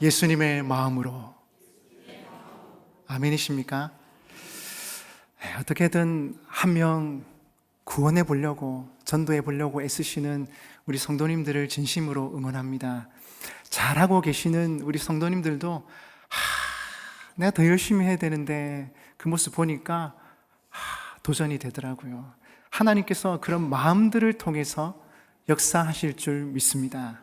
예수님의 마음으로 아멘이십니까? 네, 어떻게든 한 명 구원해 보려고 전도해 보려고 애쓰시는 우리 성도님들을 진심으로 응원합니다. 잘하고 계시는 우리 성도님들도 하, 내가 더 열심히 해야 되는데 그 모습 보니까 하, 도전이 되더라고요. 하나님께서 그런 마음들을 통해서 역사하실 줄 믿습니다.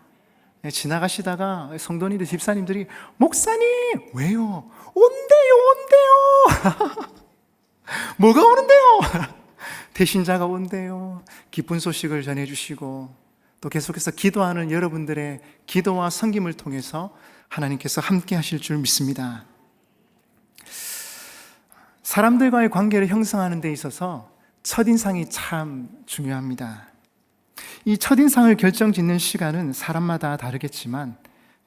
네, 지나가시다가 성도님들, 집사님들이 목사님 왜요? 온대요, 온대요. 뭐가 오는데요? 대신자가 온대요. 기쁜 소식을 전해주시고 또 계속해서 기도하는 여러분들의 기도와 섬김을 통해서 하나님께서 함께 하실 줄 믿습니다. 사람들과의 관계를 형성하는 데 있어서 첫인상이 참 중요합니다. 이 첫인상을 결정짓는 시간은 사람마다 다르겠지만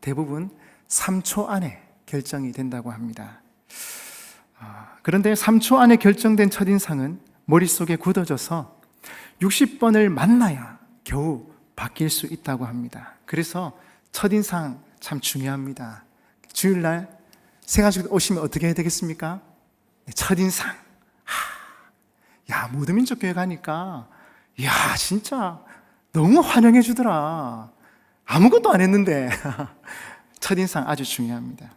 대부분 3초 안에 결정이 된다고 합니다. 아, 그런데 3초 안에 결정된 첫인상은 머릿속에 굳어져서 60번을 만나야 겨우 바뀔 수 있다고 합니다. 그래서 첫인상 참 중요합니다. 주일날 새가지고 오시면 어떻게 해야 되겠습니까? 네, 첫인상. 하, 야, 모두민족교회 가니까, 야, 진짜 너무 환영해 주더라. 아무것도 안 했는데. 첫인상 아주 중요합니다.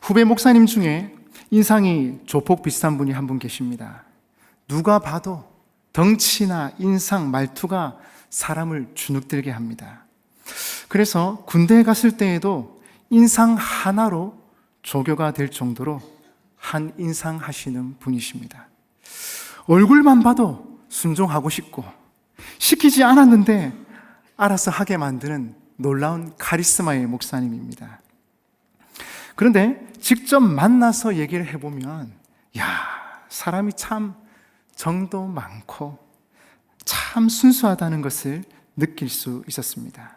후배 목사님 중에 인상이 조폭 비슷한 분이 한 분 계십니다. 누가 봐도 덩치나 인상, 말투가 사람을 주눅들게 합니다. 그래서 군대에 갔을 때에도 인상 하나로 조교가 될 정도로 한 인상 하시는 분이십니다. 얼굴만 봐도 순종하고 싶고 시키지 않았는데 알아서 하게 만드는 놀라운 카리스마의 목사님입니다. 그런데 직접 만나서 얘기를 해보면, 야, 사람이 참 정도 많고 참 순수하다는 것을 느낄 수 있었습니다.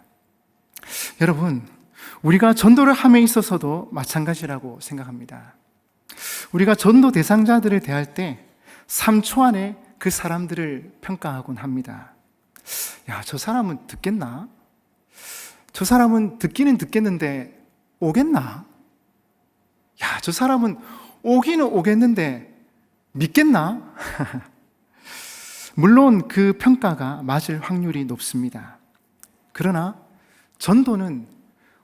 여러분, 우리가 전도를 함에 있어서도 마찬가지라고 생각합니다. 우리가 전도 대상자들을 대할 때 3초 안에 그 사람들을 평가하곤 합니다. 야, 저 사람은 듣겠나? 저 사람은 듣기는 듣겠는데 오겠나? 야, 저 사람은 오기는 오겠는데 믿겠나? 물론 그 평가가 맞을 확률이 높습니다. 그러나 전도는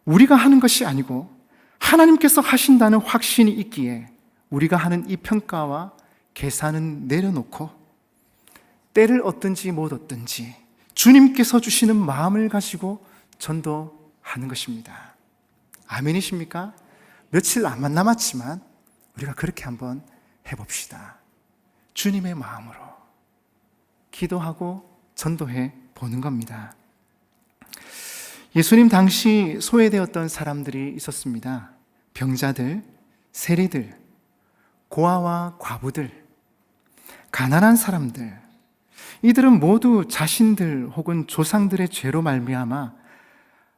우리가 하는 것이 아니고 하나님께서 하신다는 확신이 있기에 우리가 하는 이 평가와 계산은 내려놓고 때를 얻든지 못 얻든지 주님께서 주시는 마음을 가지고 전도하는 것입니다. 아멘이십니까? 며칠 안 남았지만 우리가 그렇게 한번 해봅시다. 주님의 마음으로 기도하고 전도해 보는 겁니다. 예수님 당시 소외되었던 사람들이 있었습니다. 병자들, 세리들, 고아와 과부들, 가난한 사람들, 이들은 모두 자신들 혹은 조상들의 죄로 말미암아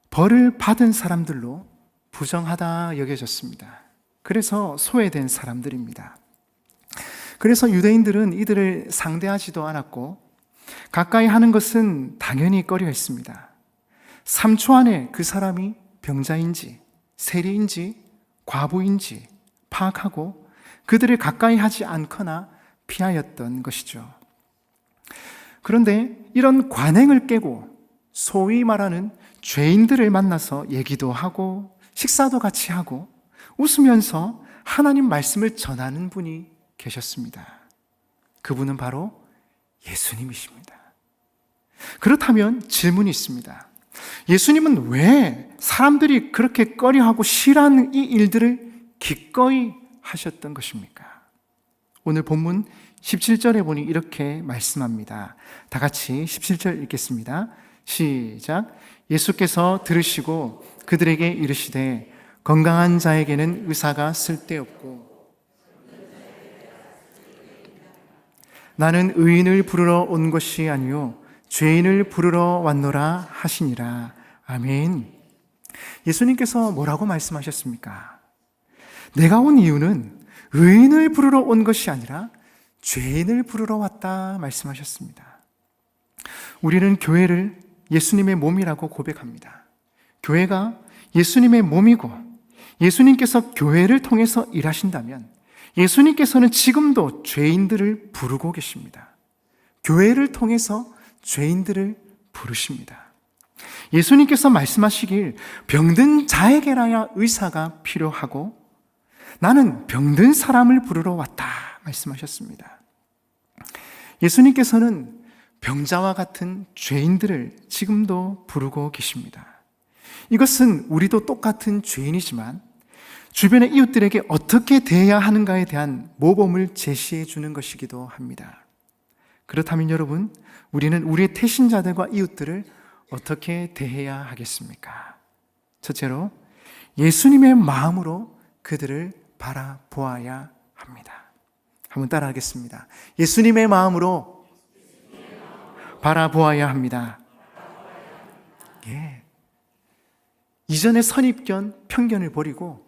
벌을 받은 사람들로 부정하다 여겨졌습니다. 그래서 소외된 사람들입니다. 그래서 유대인들은 이들을 상대하지도 않았고 가까이 하는 것은 당연히 꺼려 했습니다. 3초 안에 그 사람이 병자인지 세리인지 과부인지 파악하고 그들을 가까이 하지 않거나 피하였던 것이죠. 그런데 이런 관행을 깨고 소위 말하는 죄인들을 만나서 얘기도 하고 식사도 같이 하고 웃으면서 하나님 말씀을 전하는 분이 계셨습니다. 그분은 바로 예수님이십니다. 그렇다면 질문이 있습니다. 예수님은 왜 사람들이 그렇게 꺼려하고 싫어하는 이 일들을 기꺼이 하셨던 것입니까? 오늘 본문 17절에 보니 이렇게 말씀합니다. 다 같이 17절 읽겠습니다. 시작. 예수께서 들으시고 그들에게 이르시되 건강한 자에게는 의사가 쓸데없고 나는 의인을 부르러 온 것이 아니요 죄인을 부르러 왔노라 하시니라. 아멘. 예수님께서 뭐라고 말씀하셨습니까? 내가 온 이유는 의인을 부르러 온 것이 아니라 죄인을 부르러 왔다 말씀하셨습니다. 우리는 교회를 예수님의 몸이라고 고백합니다. 교회가 예수님의 몸이고 예수님께서 교회를 통해서 일하신다면 예수님께서는 지금도 죄인들을 부르고 계십니다. 교회를 통해서 죄인들을 부르십니다. 예수님께서 말씀하시길 병든 자에게라야 의사가 필요하고 나는 병든 사람을 부르러 왔다 말씀하셨습니다. 예수님께서는 병자와 같은 죄인들을 지금도 부르고 계십니다. 이것은 우리도 똑같은 죄인이지만 주변의 이웃들에게 어떻게 대해야 하는가에 대한 모범을 제시해 주는 것이기도 합니다. 그렇다면 여러분, 우리는 우리의 태신자들과 이웃들을 어떻게 대해야 하겠습니까? 첫째로, 예수님의 마음으로 그들을 바라보아야 합니다. 한번 따라 하겠습니다. 예수님의 마음으로 바라보아야 합니다. 예. 이전의 선입견, 편견을 버리고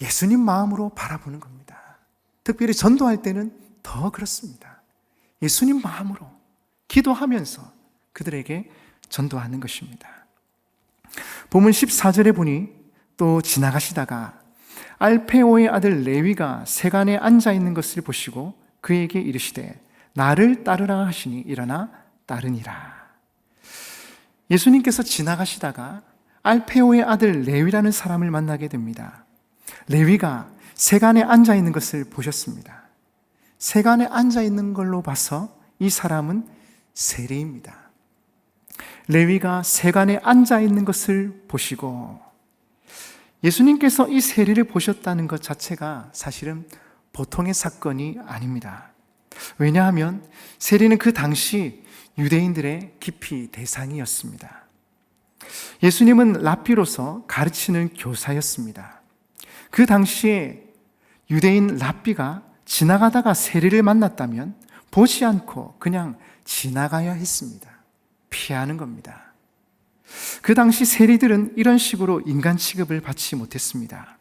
예수님 마음으로 바라보는 겁니다. 특별히 전도할 때는 더 그렇습니다. 예수님 마음으로 기도하면서 그들에게 전도하는 것입니다. 본문 14절에 보니 또 지나가시다가 알페오의 아들 레위가 세간에 앉아 있는 것을 보시고 그에게 이르시되 나를 따르라 하시니 일어나 따르니라. 예수님께서 지나가시다가 알페오의 아들 레위라는 사람을 만나게 됩니다. 레위가 세간에 앉아 있는 것을 보셨습니다. 세간에 앉아 있는 걸로 봐서 이 사람은 세리입니다. 레위가 세간에 앉아 있는 것을 보시고 예수님께서 이 세리를 보셨다는 것 자체가 사실은 보통의 사건이 아닙니다. 왜냐하면 세리는 그 당시 유대인들의 깊이 대상이었습니다. 예수님은 랍비로서 가르치는 교사였습니다. 그 당시에 유대인 랍비가 지나가다가 세리를 만났다면 보지 않고 그냥 지나가야 했습니다. 피하는 겁니다. 그 당시 세리들은 이런 식으로 인간 취급을 받지 못했습니다.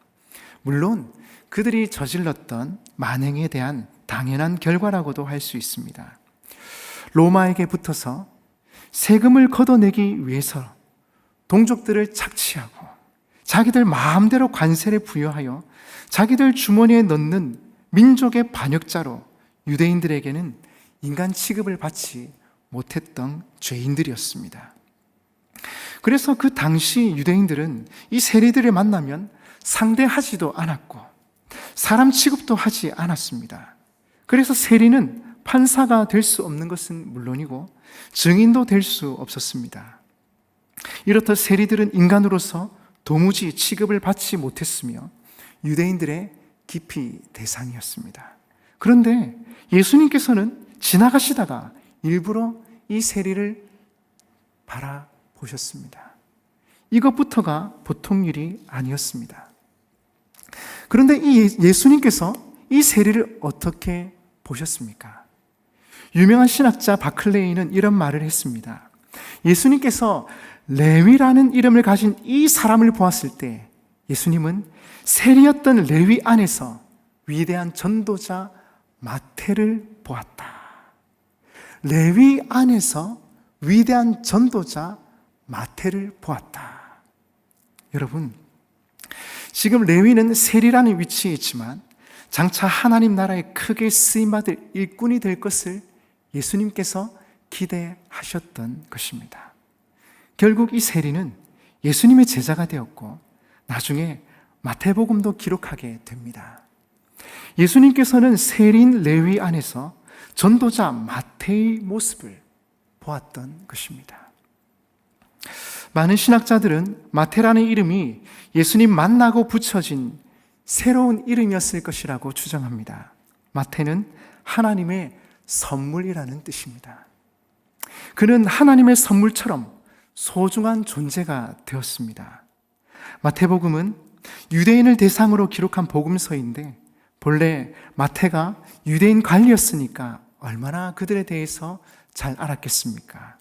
물론 그들이 저질렀던 만행에 대한 당연한 결과라고도 할 수 있습니다. 로마에게 붙어서 세금을 걷어내기 위해서 동족들을 착취하고 자기들 마음대로 관세를 부여하여 자기들 주머니에 넣는 민족의 반역자로 유대인들에게는 인간 취급을 받지 못했던 죄인들이었습니다. 그래서 그 당시 유대인들은 이 세리들을 만나면 상대하지도 않았고 사람 취급도 하지 않았습니다. 그래서 세리는 판사가 될 수 없는 것은 물론이고 증인도 될 수 없었습니다. 이렇듯 세리들은 인간으로서 도무지 취급을 받지 못했으며 유대인들의 깊이 대상이었습니다. 그런데 예수님께서는 지나가시다가 일부러 이 세리를 바라 보셨습니다. 이것부터가 보통 일이 아니었습니다. 그런데 이 예, 예수님께서 이 세리를 어떻게 보셨습니까? 유명한 신학자 바클레이는 이런 말을 했습니다. 예수님께서 레위라는 이름을 가진 이 사람을 보았을 때 예수님은 세리였던 레위 안에서 위대한 전도자 마태를 보았다. 레위 안에서 위대한 전도자 마태를 보았다. 여러분, 지금 레위는 세리라는 위치에 있지만 장차 하나님 나라에 크게 쓰임받을 일꾼이 될 것을 예수님께서 기대하셨던 것입니다. 결국 이 세리는 예수님의 제자가 되었고 나중에 마태복음도 기록하게 됩니다. 예수님께서는 세린 레위 안에서 전도자 마태의 모습을 보았던 것입니다. 많은 신학자들은 마태라는 이름이 예수님 만나고 붙여진 새로운 이름이었을 것이라고 추정합니다. 마태는 하나님의 선물이라는 뜻입니다. 그는 하나님의 선물처럼 소중한 존재가 되었습니다. 마태복음은 유대인을 대상으로 기록한 복음서인데 본래 마태가 유대인 관리였으니까 얼마나 그들에 대해서 잘 알았겠습니까?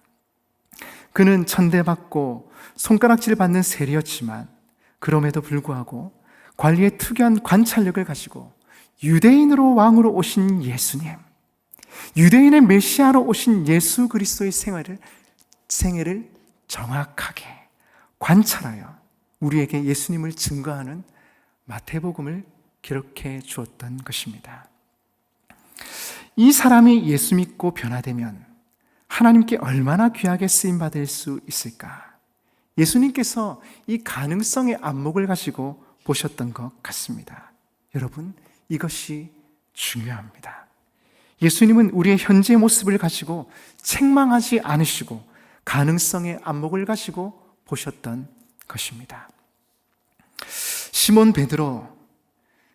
그는 천대받고 손가락질 받는 세리였지만 그럼에도 불구하고 관리의 특유한 관찰력을 가지고 유대인으로 왕으로 오신 예수님, 유대인의 메시아로 오신 예수 그리스도의 생활을 생애를 정확하게 관찰하여 우리에게 예수님을 증거하는 마태복음을 기록해 주었던 것입니다. 이 사람이 예수 믿고 변화되면 하나님께 얼마나 귀하게 쓰임 받을 수 있을까? 예수님께서 이 가능성의 안목을 가지고 보셨던 것 같습니다. 여러분, 이것이 중요합니다. 예수님은 우리의 현재 모습을 가지고 책망하지 않으시고 가능성의 안목을 가지고 보셨던 것입니다. 시몬 베드로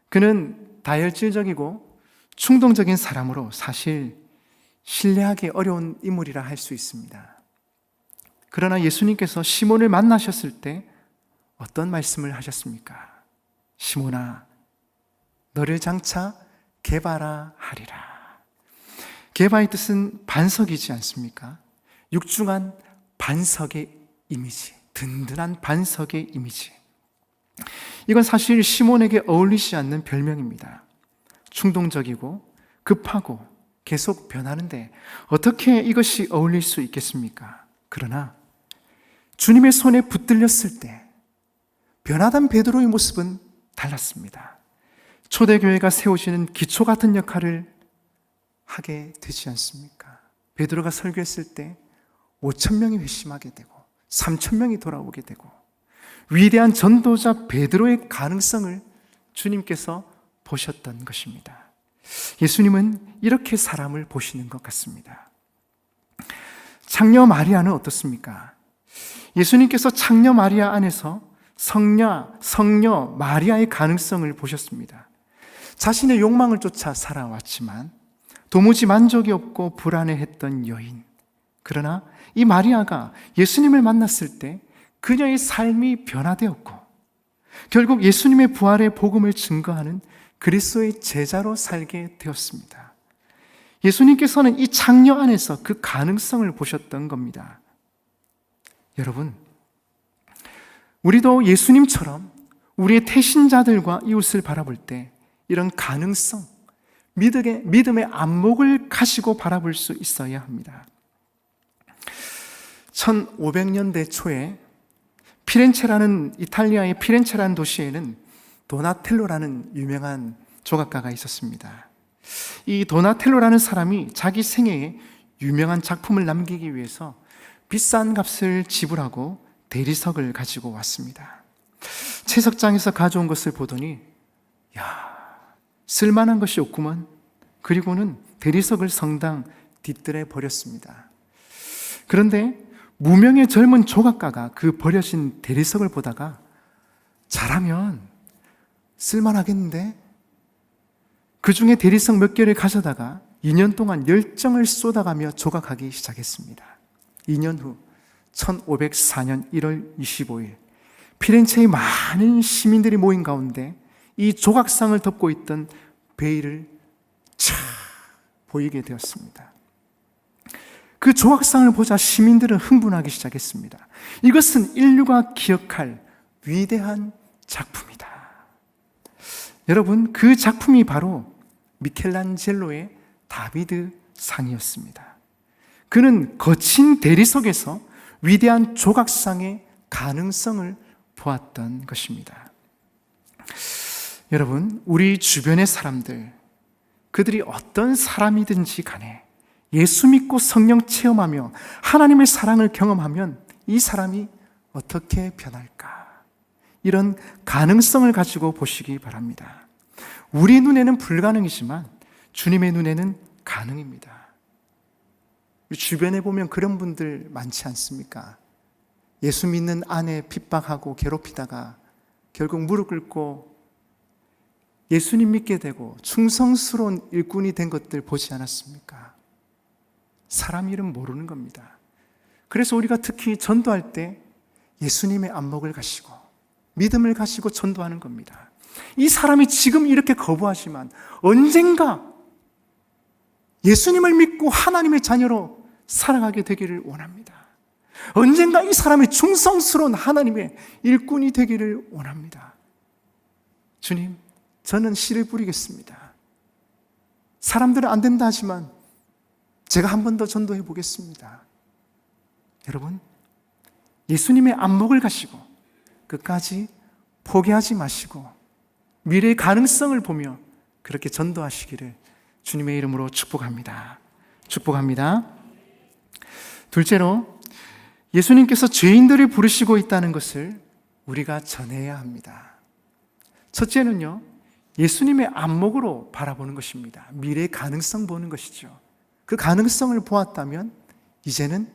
그는 다혈질적이고 충동적인 사람으로 사실 신뢰하기 어려운 인물이라 할 수 있습니다. 그러나 예수님께서 시몬을 만나셨을 때 어떤 말씀을 하셨습니까? 시몬아, 너를 장차 개바라 하리라. 개바의 뜻은 반석이지 않습니까? 육중한 반석의 이미지, 든든한 반석의 이미지. 이건 사실 시몬에게 어울리지 않는 별명입니다. 충동적이고 급하고 계속 변하는데 어떻게 이것이 어울릴 수 있겠습니까? 그러나 주님의 손에 붙들렸을 때 변하던 베드로의 모습은 달랐습니다. 초대교회가 세워지는 기초 같은 역할을 하게 되지 않습니까? 베드로가 설교했을 때 5천 명이 회심하게 되고 3천 명이 돌아오게 되고 위대한 전도자 베드로의 가능성을 주님께서 보셨던 것입니다. 예수님은 이렇게 사람을 보시는 것 같습니다. 창녀 마리아는 어떻습니까? 예수님께서 창녀 마리아 안에서 성녀, 성녀 마리아의 가능성을 보셨습니다. 자신의 욕망을 쫓아 살아왔지만 도무지 만족이 없고 불안해했던 여인. 그러나 이 마리아가 예수님을 만났을 때 그녀의 삶이 변화되었고 결국 예수님의 부활의 복음을 증거하는 그리스도의 제자로 살게 되었습니다. 예수님께서는 이 장녀 안에서 그 가능성을 보셨던 겁니다. 여러분, 우리도 예수님처럼 우리의 태신자들과 이웃을 바라볼 때 이런 가능성, 믿음의, 믿음의 안목을 가지고 바라볼 수 있어야 합니다. 1500년대 초에 피렌체라는 이탈리아의 피렌체라는 도시에는 도나텔로라는 유명한 조각가가 있었습니다. 이 도나텔로라는 사람이 자기 생애에 유명한 작품을 남기기 위해서 비싼 값을 지불하고 대리석을 가지고 왔습니다. 채석장에서 가져온 것을 보더니, 야, 쓸만한 것이 없구먼. 그리고는 대리석을 성당 뒤뜰에 버렸습니다. 그런데 무명의 젊은 조각가가 그 버려진 대리석을 보다가 잘하면 쓸만하겠는데? 그 중에 대리석 몇 개를 가져다가 2년 동안 열정을 쏟아가며 조각하기 시작했습니다. 2년 후 1504년 1월 25일 피렌체의 많은 시민들이 모인 가운데 이 조각상을 덮고 있던 베일을 차 보이게 되었습니다. 그 조각상을 보자 시민들은 흥분하기 시작했습니다. 이것은 인류가 기억할 위대한 작품이다. 여러분, 그 작품이 바로 미켈란젤로의 다비드 상이었습니다. 그는 거친 대리석에서 위대한 조각상의 가능성을 보았던 것입니다. 여러분, 우리 주변의 사람들, 그들이 어떤 사람이든지 간에 예수 믿고 성령 체험하며 하나님의 사랑을 경험하면 이 사람이 어떻게 변할까? 이런 가능성을 가지고 보시기 바랍니다. 우리 눈에는 불가능이지만 주님의 눈에는 가능입니다. 주변에 보면 그런 분들 많지 않습니까? 예수 믿는 아내 핍박하고 괴롭히다가 결국 무릎 꿇고 예수님 믿게 되고 충성스러운 일꾼이 된 것들 보지 않았습니까? 사람 이름 모르는 겁니다. 그래서 우리가 특히 전도할 때 예수님의 안목을 가시고 믿음을 가시고 전도하는 겁니다. 이 사람이 지금 이렇게 거부하지만 언젠가 예수님을 믿고 하나님의 자녀로 살아가게 되기를 원합니다. 언젠가 이 사람이 충성스러운 하나님의 일꾼이 되기를 원합니다. 주님, 저는 씨를 뿌리겠습니다. 사람들은 안 된다 하지만 제가 한 번 더 전도해 보겠습니다. 여러분, 예수님의 안목을 가시고 끝까지 포기하지 마시고 미래의 가능성을 보며 그렇게 전도하시기를 주님의 이름으로 축복합니다. 축복합니다. 둘째로 예수님께서 죄인들을 부르시고 있다는 것을 우리가 전해야 합니다. 첫째는요, 예수님의 안목으로 바라보는 것입니다. 미래의 가능성 보는 것이죠. 그 가능성을 보았다면 이제는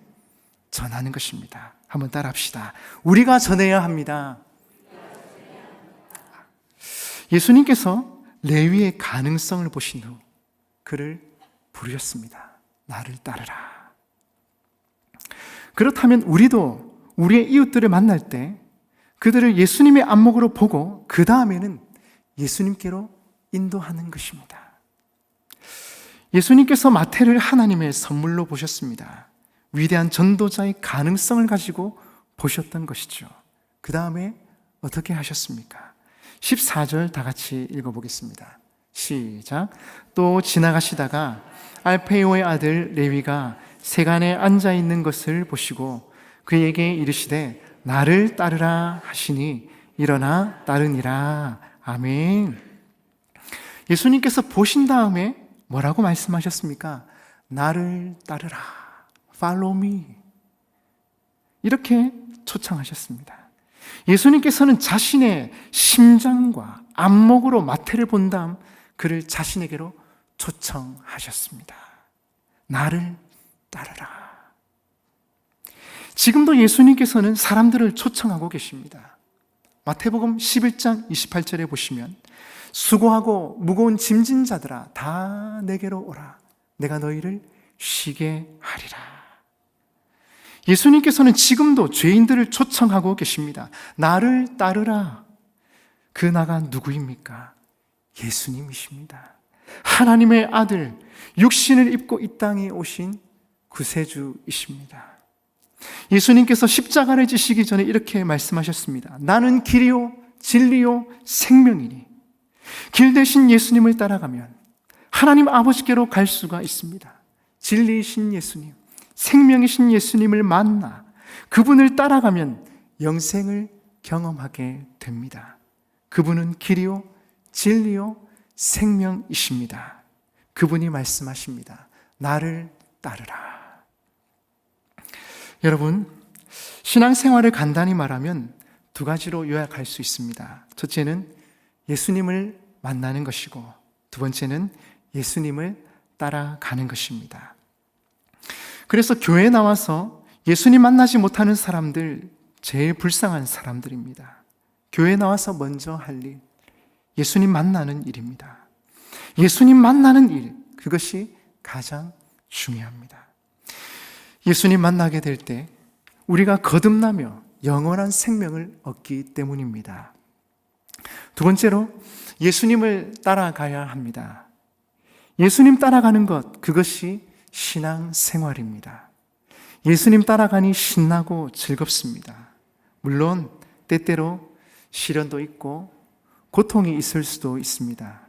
전하는 것입니다. 한번 따라 합시다. 우리가 전해야 합니다. 예수님께서 레위의 가능성을 보신 후 그를 부르셨습니다. 나를 따르라. 그렇다면 우리도 우리의 이웃들을 만날 때 그들을 예수님의 안목으로 보고 그 다음에는 예수님께로 인도하는 것입니다. 예수님께서 마태를 하나님의 선물로 보셨습니다. 위대한 전도자의 가능성을 가지고 보셨던 것이죠. 그 다음에 어떻게 하셨습니까? 14절 다 같이 읽어보겠습니다. 시작. 또 지나가시다가 알페오의 아들 레위가 세간에 앉아 있는 것을 보시고 그에게 이르시되 나를 따르라 하시니 일어나 따르니라. 아멘. 예수님께서 보신 다음에 뭐라고 말씀하셨습니까? 나를 따르라. Follow me. 이렇게 초청하셨습니다. 예수님께서는 자신의 심장과 안목으로 마태를 본 다음 그를 자신에게로 초청하셨습니다. 나를 따르라. 지금도 예수님께서는 사람들을 초청하고 계십니다. 마태복음 11장 28절에 보시면 수고하고 무거운 짐진 자들아 다 내게로 오라. 내가 너희를 쉬게 하리라. 예수님께서는 지금도 죄인들을 초청하고 계십니다. 나를 따르라. 그 나가 누구입니까? 예수님이십니다. 하나님의 아들, 육신을 입고 이 땅에 오신 구세주이십니다. 예수님께서 십자가를 지시기 전에 이렇게 말씀하셨습니다. 나는 길이요, 진리요, 생명이니. 길 대신 예수님을 따라가면 하나님 아버지께로 갈 수가 있습니다. 진리이신 예수님, 생명이신 예수님을 만나 그분을 따라가면 영생을 경험하게 됩니다. 그분은 길이요, 진리요, 생명이십니다. 그분이 말씀하십니다. 나를 따르라. 여러분, 신앙생활을 간단히 말하면 두 가지로 요약할 수 있습니다. 첫째는 예수님을 만나는 것이고, 두 번째는 예수님을 따라가는 것입니다. 그래서 교회에 나와서 예수님 만나지 못하는 사람들, 제일 불쌍한 사람들입니다. 교회에 나와서 먼저 할 일, 예수님 만나는 일입니다. 예수님 만나는 일, 그것이 가장 중요합니다. 예수님 만나게 될 때 우리가 거듭나며 영원한 생명을 얻기 때문입니다. 두 번째로 예수님을 따라가야 합니다. 예수님 따라가는 것, 그것이 신앙 생활입니다. 예수님 따라가니 신나고 즐겁습니다. 물론, 때때로 시련도 있고 고통이 있을 수도 있습니다.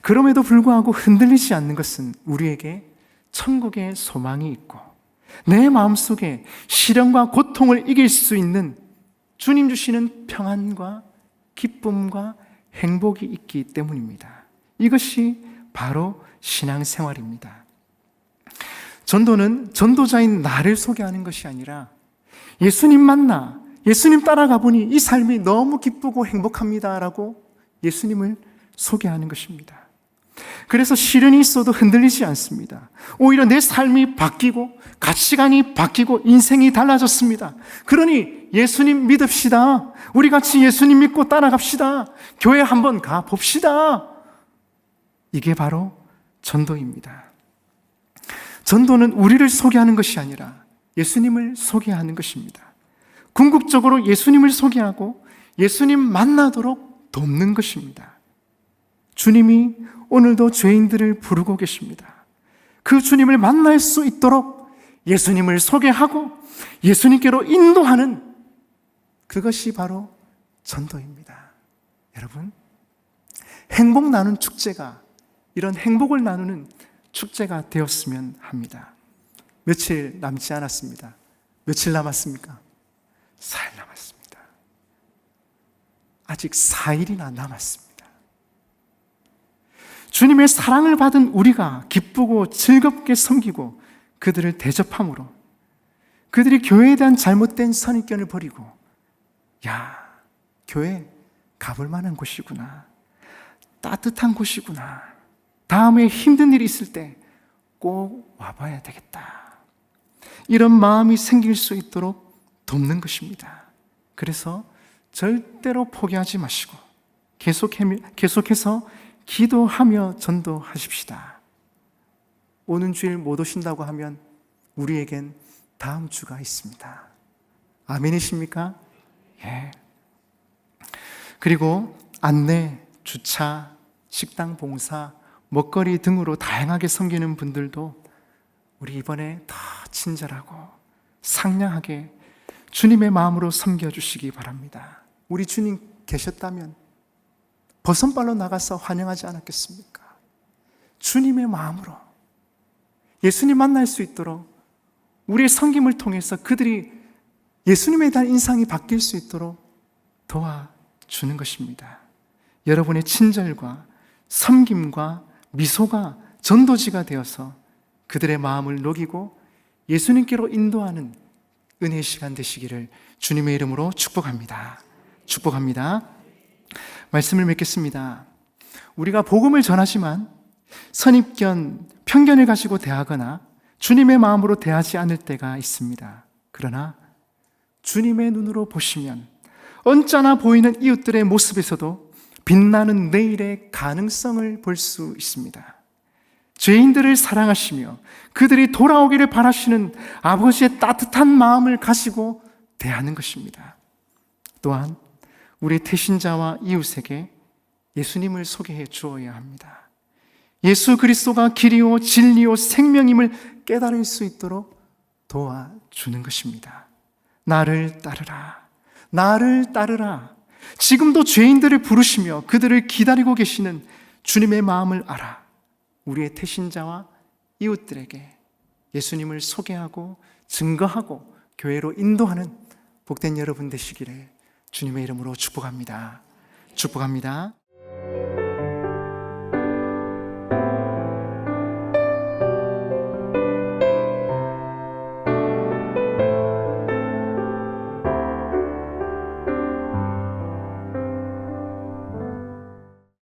그럼에도 불구하고 흔들리지 않는 것은 우리에게 천국의 소망이 있고 내 마음속에 시련과 고통을 이길 수 있는 주님 주시는 평안과 기쁨과 행복이 있기 때문입니다. 이것이 바로 신앙생활입니다. 전도는 전도자인 나를 소개하는 것이 아니라 예수님 만나 예수님 따라가 보니 이 삶이 너무 기쁘고 행복합니다라고 예수님을 소개하는 것입니다. 그래서 시련이 있어도 흔들리지 않습니다. 오히려 내 삶이 바뀌고 가치관이 바뀌고 인생이 달라졌습니다. 그러니 예수님 믿읍시다. 우리 같이 예수님 믿고 따라갑시다. 교회 한번 가 봅시다. 이게 바로 전도입니다. 전도는 우리를 소개하는 것이 아니라 예수님을 소개하는 것입니다. 궁극적으로 예수님을 소개하고 예수님 만나도록 돕는 것입니다. 주님이 오늘도 죄인들을 부르고 계십니다. 그 주님을 만날 수 있도록 예수님을 소개하고 예수님께로 인도하는 그것이 바로 전도입니다. 여러분, 행복 나눈 축제가 이런 행복을 나누는 축제가 되었으면 합니다. 며칠 남지 않았습니다. 며칠 남았습니까? 4일 남았습니다. 아직 4일이나 남았습니다. 주님의 사랑을 받은 우리가 기쁘고 즐겁게 섬기고 그들을 대접함으로 그들이 교회에 대한 잘못된 선입견을 버리고 야, 교회 가볼 만한 곳이구나. 따뜻한 곳이구나. 다음에 힘든 일이 있을 때 꼭 와봐야 되겠다. 이런 마음이 생길 수 있도록 돕는 것입니다. 그래서 절대로 포기하지 마시고 계속해서 기도하며 전도하십시다. 오는 주일 못 오신다고 하면 우리에겐 다음 주가 있습니다. 아멘이십니까? 예. 그리고 안내, 주차, 식당 봉사, 먹거리 등으로 다양하게 섬기는 분들도 우리 이번에 더 친절하고 상냥하게 주님의 마음으로 섬겨주시기 바랍니다. 우리 주님 계셨다면 버선발로 나가서 환영하지 않았겠습니까? 주님의 마음으로 예수님 만날 수 있도록 우리의 섬김을 통해서 그들이 예수님에 대한 인상이 바뀔 수 있도록 도와주는 것입니다. 여러분의 친절과 섬김과 미소가 전도지가 되어서 그들의 마음을 녹이고 예수님께로 인도하는 은혜의 시간 되시기를 주님의 이름으로 축복합니다. 축복합니다. 말씀을 맺겠습니다. 우리가 복음을 전하지만 선입견, 편견을 가지고 대하거나 주님의 마음으로 대하지 않을 때가 있습니다. 그러나 주님의 눈으로 보시면 언짢아 보이는 이웃들의 모습에서도 빛나는 내일의 가능성을 볼 수 있습니다. 죄인들을 사랑하시며 그들이 돌아오기를 바라시는 아버지의 따뜻한 마음을 가지고 대하는 것입니다. 또한 우리 태신자와 이웃에게 예수님을 소개해 주어야 합니다. 예수 그리스도가 길이요 진리요 생명임을 깨달을 수 있도록 도와주는 것입니다. 나를 따르라. 나를 따르라. 지금도 죄인들을 부르시며 그들을 기다리고 계시는 주님의 마음을 알아. 우리의 태신자와 이웃들에게 예수님을 소개하고 증거하고 교회로 인도하는 복된 여러분 되시기를 주님의 이름으로 축복합니다. 축복합니다.